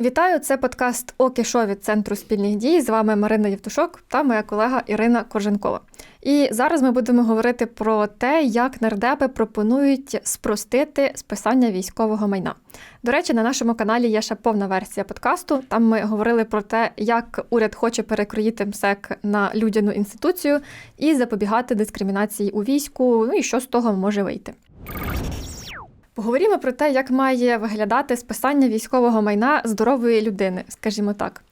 Вітаю! Це подкаст «Окі Шо» від Центру спільних дій. З вами Марина Євтушок та моя колега Ірина Корженкова. І зараз ми будемо говорити про те, як нардепи пропонують спростити списання військового майна. До речі, на нашому каналі є ще повна версія подкасту. Там ми говорили про те, як уряд хоче перекроїти МСЕК на людяну інституцію і запобігати дискримінації у війську. Ну і що з того може вийти. Поговоримо про те, як має виглядати списання військового майна здорової людини, скажімо так.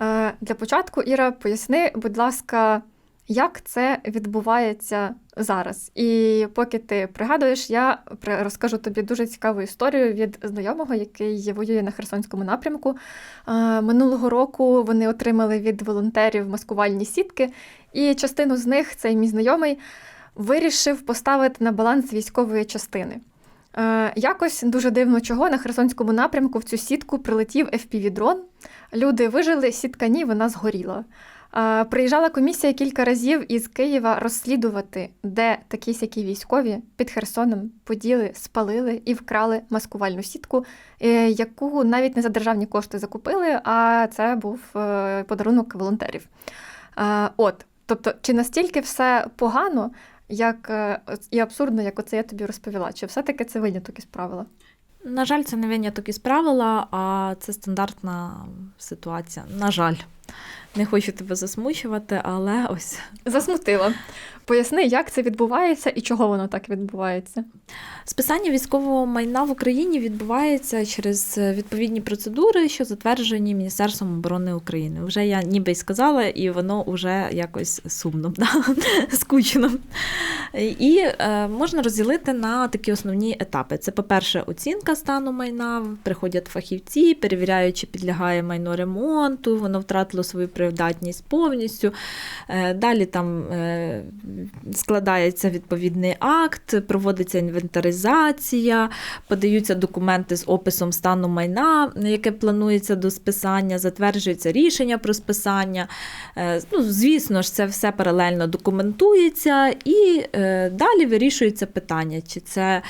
Е, Для початку, Іра, поясни, будь ласка, як це відбувається зараз. І поки ти пригадуєш, я розкажу тобі дуже цікаву історію від знайомого, який воює на Херсонському напрямку. Е, Минулого року вони отримали від волонтерів маскувальні сітки, і частину з них цей мій знайомий вирішив поставити на баланс військової частини. Е, Якось дуже дивно чого на Херсонському напрямку в цю сітку прилетів FPV-дрон. Люди вижили, сітка ні, вона згоріла. Е, Приїжджала комісія кілька разів із Києва розслідувати, де такі сякі військові під Херсоном поділи, спалили і вкрали маскувальну сітку, е, яку навіть не за державні кошти закупили, а це був подарунок волонтерів. От, тобто, чи настільки все погано, як е, і абсурдно, як оце я тобі розповіла? Чи все-таки це виняток із правила? На жаль, це не виняток із правила, а це стандартна ситуація. На жаль, не хочу тебе засмучувати, але ось Засмутила. Поясни, як це відбувається і чого воно так відбувається. списання військового майна в Україні відбувається через відповідні процедури, що затверджені Міністерством оборони України. Вже я ніби й сказала, і воно вже якось сумно, да? скучно. І е, можна розділити на такі основні етапи. Це, по-перше, оцінка стану майна, приходять фахівці, перевіряють, чи підлягає майно ремонту, воно втратило свою придатність повністю. Е, Далі там е, складається відповідний акт, проводиться інвентаризація, подаються документи з описом стану майна, яке планується до списання, затверджується рішення про списання. Е, Ну, звісно ж, це все паралельно документується і далі вирішується питання, чи це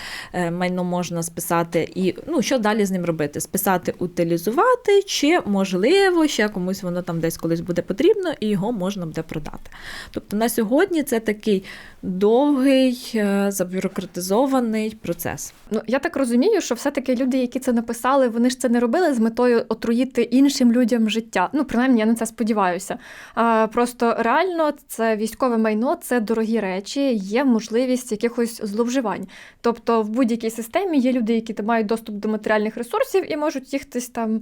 майно можна списати і ну, що далі з ним робити? Списати, утилізувати, чи можливо ще комусь воно там десь колись буде потрібно, і його можна буде продати. Тобто на сьогодні це такий довгий, е, забюрократизований процес. Ну, я так розумію, що все-таки люди, які це написали, вони ж це не робили з метою отруїти іншим людям життя. Ну, принаймні, я на це сподіваюся. А, просто реально це військове майно, це дорогі речі, є можливість якихось зловживань. Тобто, в будь-якій системі є люди, які мають доступ до матеріальних ресурсів і можуть їх десь там.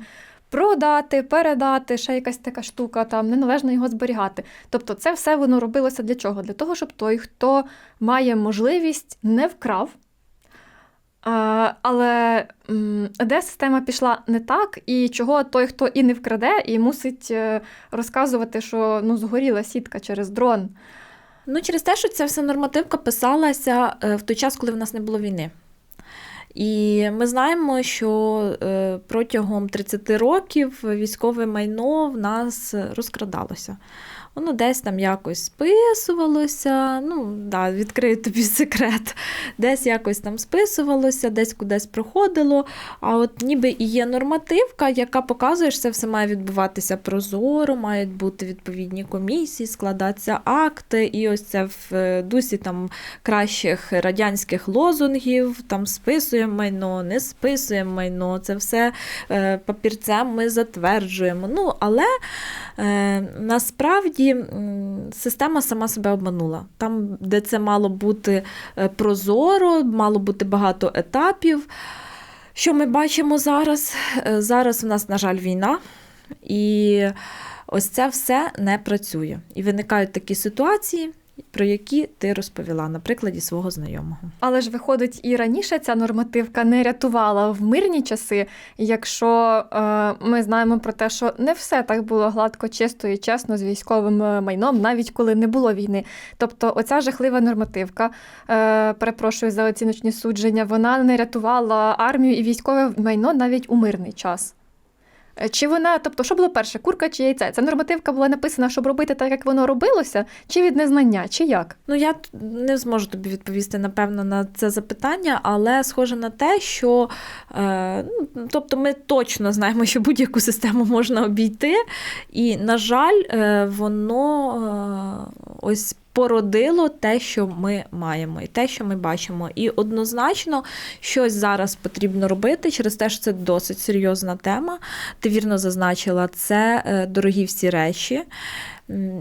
Продати, передати, ще якась така штука, там неналежно його зберігати. Тобто, це все воно робилося для чого? Для того, щоб той, хто має можливість, не вкрав. Але де система пішла не так, і чого той, хто і не вкраде, і мусить е, розказувати, що ну, згоріла сітка через дрон. Ну, через те, що ця вся нормативка писалася е, в той час, коли в нас не було війни. І ми знаємо, що е, протягом 30 років військове майно в нас розкрадалося. Воно десь там якось списувалося, ну, да, відкрию тобі секрет, десь якось там списувалося, десь кудись проходило. А от ніби і є нормативка, яка показує, що це все має відбуватися прозоро, мають бути відповідні комісії, складатися акти. І ось це в е, дусі там кращих радянських лозунгів, там списуємо майно, не списуємо майно. Це все е, папірцем ми затверджуємо. Ну, але е, насправді система сама себе обманула. Там, де це мало бути е, прозоро, мало бути багато етапів. Що ми бачимо зараз? Е, зараз у нас, на жаль, війна, і ось це все не працює. І виникають такі ситуації. Про які ти розповіла на прикладі свого знайомого. Але ж виходить, і раніше ця нормативка не рятувала в мирні часи, якщо е, ми знаємо про те, що не все так було гладко, чисто і чесно з військовим майном, навіть коли не було війни. Тобто, оця жахлива нормативка, е, перепрошую за оціночні судження, вона не рятувала армію і військове майно навіть у мирний час. Е, Чи вона, тобто, що було перше, курка чи яйце? Ця нормативка була написана, щоб робити так, як воно робилося, чи від незнання, чи як? Ну, я не зможу тобі відповісти, напевно, на це запитання, але схоже на те, що е, ну, тобто ми точно знаємо, що будь-яку систему можна обійти, і, на жаль, е, воно е, ось. Породило те, що ми маємо, і те, що ми бачимо. І однозначно щось зараз потрібно робити через те, що це досить серйозна тема. Ти вірно зазначила, це е, дорогі всі речі.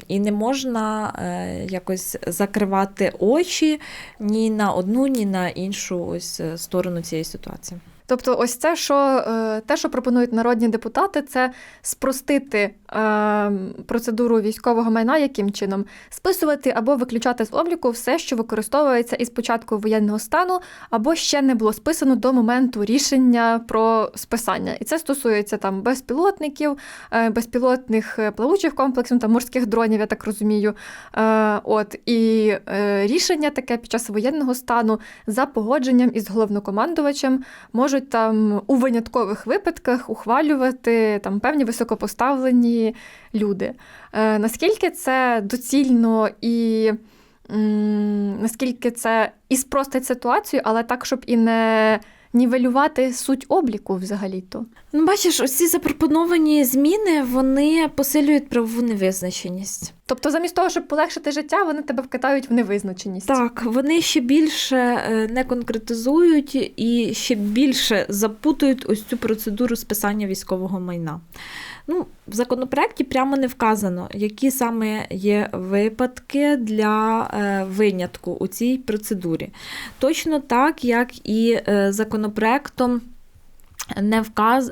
І не можна е, якось закривати очі ні на одну, ні на іншу ось е, сторону цієї ситуації. Тобто, ось це, що е, те, що пропонують народні депутати, це спростити е, процедуру військового майна, яким чином списувати або виключати з обліку все, що використовується із початку воєнного стану, або ще не було списано до моменту рішення про списання. І це стосується там безпілотників, е, безпілотних плавучих комплексів, там морських дронів, я так розумію. От і рішення таке під час воєнного стану за погодженням із головнокомандувачем можуть там у виняткових випадках ухвалювати там певні високопоставлені люди. Е, наскільки це доцільно і м, наскільки це і спростить ситуацію, але так, щоб і не нівелювати суть обліку взагалі-то. Ну, бачиш, ось ці запропоновані зміни вони посилюють правову невизначеність. Тобто, замість того, щоб полегшити життя, вони тебе вкидають в невизначеність. Так, вони ще більше е, не конкретизують і ще більше запутують ось цю процедуру списання військового майна. Ну, в законопроекті прямо не вказано, які саме є випадки для е, винятку у цій процедурі. Точно так, як і е, законопроектом не вказ...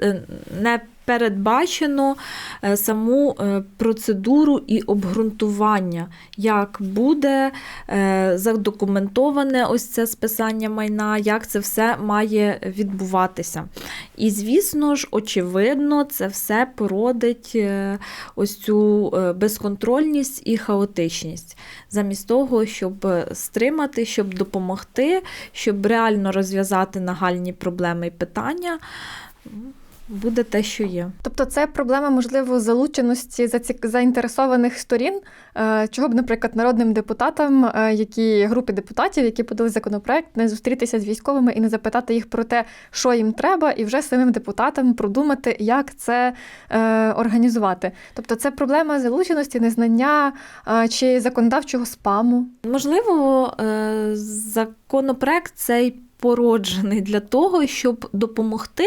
не передбачено е, саму е, процедуру і обґрунтування, як буде е, задокументоване ось це списання майна, як це все має відбуватися. І, звісно ж, очевидно, це все породить ось цю безконтрольність і хаотичність. Замість того, щоб стримати, щоб допомогти, щоб реально розв'язати нагальні проблеми і питання, м, буде те, що є. Тобто це проблема, можливо, залученості заінтересованих сторін, е, чого б, наприклад, народним депутатам, е, які групи депутатів, які подали законопроект, не зустрітися з військовими і не запитати їх про те, що їм треба, і вже самим депутатам продумати, як це е, організувати. Тобто, це проблема залученості, незнання чи законодавчого спаму. Можливо, законопроект цей породжений для того, щоб допомогти.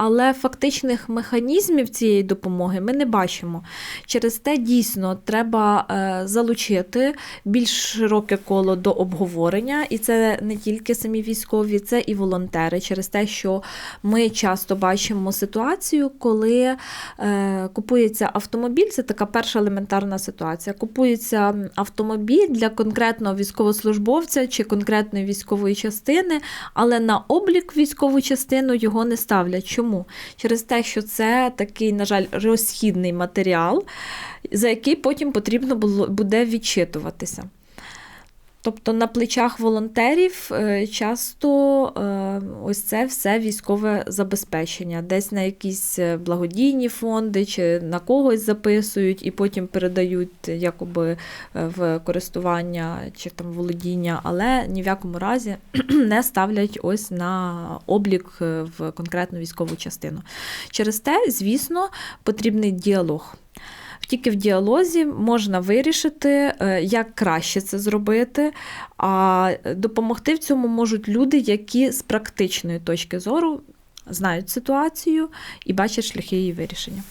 Але фактичних механізмів цієї допомоги ми не бачимо. Через те дійсно треба е, залучити більш широке коло до обговорення, і це не тільки самі військові, це і волонтери. Через те, що ми часто бачимо ситуацію, коли е, купується автомобіль, це така перша елементарна ситуація. Купується автомобіль для конкретного військовослужбовця чи конкретної військової частини, але на облік військову частину його не ставлять. Чому? Через те, що це такий, на жаль, розхідний матеріал, за який потім потрібно буде відчитуватися. Тобто на плечах волонтерів е, часто е, ось це все військове забезпечення, десь на якісь е, благодійні фонди чи на когось записують і потім передають якоби в користування чи там володіння, але ні в якому разі не ставлять ось на облік в конкретну військову частину. Через те, звісно, потрібний діалог. Тільки в діалозі можна вирішити, е, як краще це зробити, а допомогти в цьому можуть люди, які з практичної точки зору знають ситуацію і бачать шляхи її вирішення.